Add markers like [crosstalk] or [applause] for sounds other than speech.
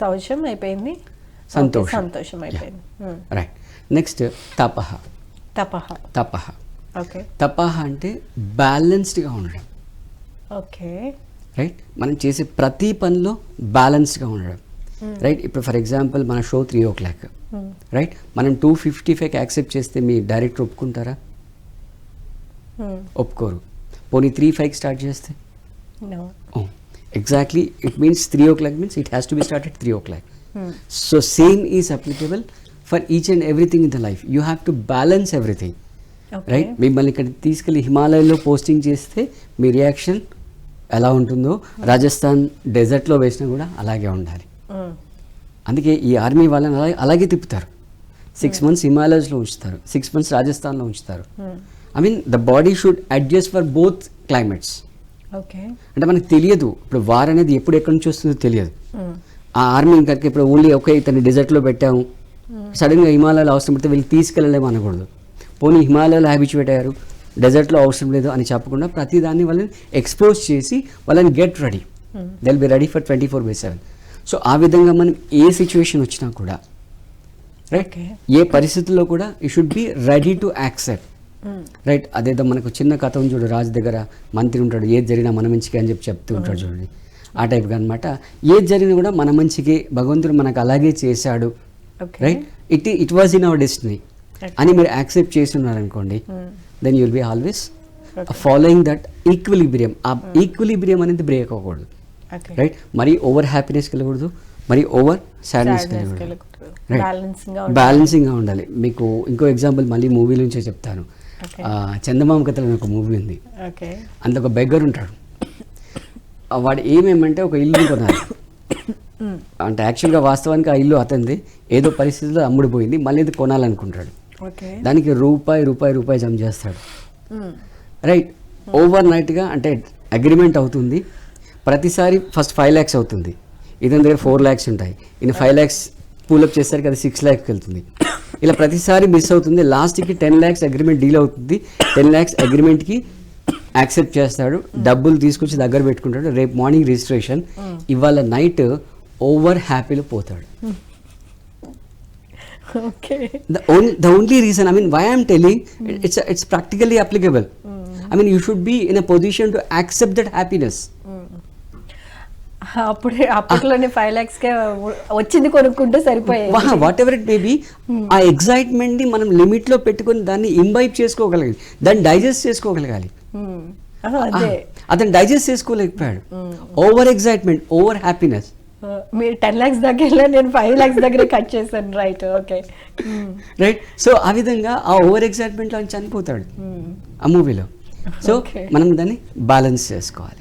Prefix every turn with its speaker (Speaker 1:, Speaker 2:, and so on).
Speaker 1: శౌచం అయిపోయింది
Speaker 2: సంతోషం.
Speaker 1: సంతోషం అయిపోయింది.
Speaker 2: రైట్ నెక్స్ట్ తపహ
Speaker 1: తపహ
Speaker 2: తపహ
Speaker 1: ఓకే
Speaker 2: తపహ అంటే బ్యాలెన్స్డ్గా ఉండడం
Speaker 1: ఓకే
Speaker 2: రైట్ మనం చేసే ప్రతి పనిలో బ్యాలెన్స్డ్గా ఉండడం రైట్ ఇప్పుడు ఫర్ ఎగ్జాంపుల్ మన show three o'clock right మనం టూ ఫిఫ్టీ ఫైవ్కి యాక్సెప్ట్ చేస్తే మీ డైరెక్టర్ ఒప్పుకుంటారా? ఒప్పుకోరు. పోనీ త్రీ ఫైవ్కి స్టార్ట్ చేస్తే?
Speaker 1: No
Speaker 2: exactly it means three o'clock means it has to be start at three o'clock so same is applicable for each and everything in the life you have to balance everything right మిమ్మల్ని ఇక్కడ తీసుకెళ్ళి హిమాలయాల్లో posting చేస్తే మీ reaction ఎలా ఉంటుందో రాజస్థాన్ డెజర్ట్లో వేసినా కూడా అలాగే ఉండాలి.
Speaker 1: Hmm.
Speaker 2: అందుకే ఈ ఆర్మీ వాళ్ళని అలాగే అలాగే తిప్పుతారు. సిక్స్ మంత్స్ హిమాలయస్లో ఉంచుతారు. సిక్స్ మంత్స్ రాజస్థాన్లో ఉంచుతారు. I mean the body should adjust for both climates అంటే మనకు తెలియదు. ఇప్పుడు వార్ అనేది ఎప్పుడు ఎక్కడి నుంచి వస్తుందో తెలియదు. ఆ ఆర్మీ కనుక ఇప్పుడు ఓన్లీ ఒకే ఇతన్ని డెజర్ట్లో పెట్టాము. సడన్గా హిమాలయాలు అవసరం పడితే వీళ్ళు తీసుకెళ్ళలేము అనకూడదు. పోనీ హిమాలయాలు హ్యాబిచువేట్ అయ్యారు. డెజర్ట్లో అవసరం లేదు అని చెప్పకుండా ప్రతి దాన్ని వాళ్ళని ఎక్స్పోజ్ చేసి వాళ్ళని get ready they'll be ready for twenty four by seven so ఆ విధంగా మనం ఏ సిచ్యువేషన్ వచ్చినా కూడా రైట్. ఏ పరిస్థితుల్లో కూడా you should be ready to accept right అదేదో మనకు చిన్న కథ ఉంది చూడు రాజు దగ్గర మంత్రి ఉంటాడు ఏది జరిగినా మన మంచికి అని చెప్పి చెప్తూ ఉంటాడు చూడండి. ఆ టైప్గా అనమాట ఏది జరిగినా కూడా మన మంచికి భగవంతుడు మనకు అలాగే చేశాడు. Right it it was in our destiny. అని మీరు యాక్సెప్ట్ చేసి ఉన్నారనుకోండి then you'll be always following that equilibrium ఆ ఈక్విలిబ్రియం అనేది బ్రేక్ అవ్వకూడదు. రైట్ మరి ఓవర్ హ్యాపీనెస్కి వెళ్ళకూడదు మరి ఓవర్ సాడ్నెస్కి వెళ్ళకూడదు బ్యాలెన్సింగ్గా ఉండాలి. మీకు ఇంకో ఎగ్జాంపుల్ మళ్ళీ మూవీ నుంచే చెప్తాను. చందమామ కథలు ఒక మూవీ ఉంది.
Speaker 1: ఓకే
Speaker 2: అందులో ఒక బెగ్గర్ ఉంటాడు. వాడు ఏమేమంటే ఒక ఇల్లు కొనాలి. [coughs] అంటే యాక్చువల్గా వాస్తవానికి ఆ ఇల్లు అతనిది. ఏదో పరిస్థితిలో అమ్ముడుపోయింది మళ్ళీ ఇది కొనాలనుకుంటాడు. దానికి రూపాయి రూపాయి రూపాయి జమ చేస్తాడు. రైట్ ఓవర్ నైట్గా అంటే అగ్రిమెంట్ అవుతుంది. ప్రతిసారి ఫస్ట్ ఫైవ్ ల్యాక్స్ అవుతుంది. ఇతని దగ్గర ఫోర్ ల్యాక్స్ ఉంటాయి. ఈయన ఫైవ్ ల్యాక్స్ పూలప్ చేసరికి అది సిక్స్ ల్యాక్స్కి వెళ్తుంది. ఇలా ప్రతిసారి మిస్ అవుతుంది. లాస్ట్కి టెన్ ల్యాక్స్ అగ్రిమెంట్ డీల్ అవుతుంది. టెన్ ల్యాక్స్ అగ్రిమెంట్కి యాక్సెప్ట్ చేస్తాడు. డబ్బులు తీసుకొచ్చి దగ్గర పెట్టుకుంటాడు. రేపు మార్నింగ్ రిజిస్ట్రేషన్ ఇవాళ నైట్ ఓవర్ హ్యాపీలో పోతాడు.
Speaker 1: Okay.
Speaker 2: The only the only reason i mean why i'm telling it- it's it's practically applicable. I mean you should be in a position
Speaker 1: అప్పుడే అప్పట్లోనే ఫైవ్ ల్యాక్స్ కే వచ్చింది కొనుక్కుంటే సరిపోయేది.
Speaker 2: Whatever it may be ఆ ఎగ్జైట్మెంట్ని మనం లిమిట్లో పెట్టుకొని దాన్ని ఇంబైబ్ చేసుకోగలగాలి. దాన్ని డైజెస్ట్ చేసుకోగలగాలి.
Speaker 1: Hmm.
Speaker 2: అతను డైజెస్ట్ చేసుకోలేకపోయాడు. ఓవర్ ఎగ్జైట్మెంట్ ఓవర్ హ్యాపీనెస్
Speaker 1: మీరు టెన్ ల్యాక్స్ దగ్గర నేను ఫైవ్ ల్యాక్స్ దగ్గర కట్ చేశాను. రైట్ ఓకే
Speaker 2: రైట్ సో ఆ విధంగా ఆ ఓవర్ ఎగ్జైట్మెంట్లో ఆయన చనిపోతాడు ఆ మూవీలో సో. మనం దాన్ని బ్యాలెన్స్ చేసుకోవాలి.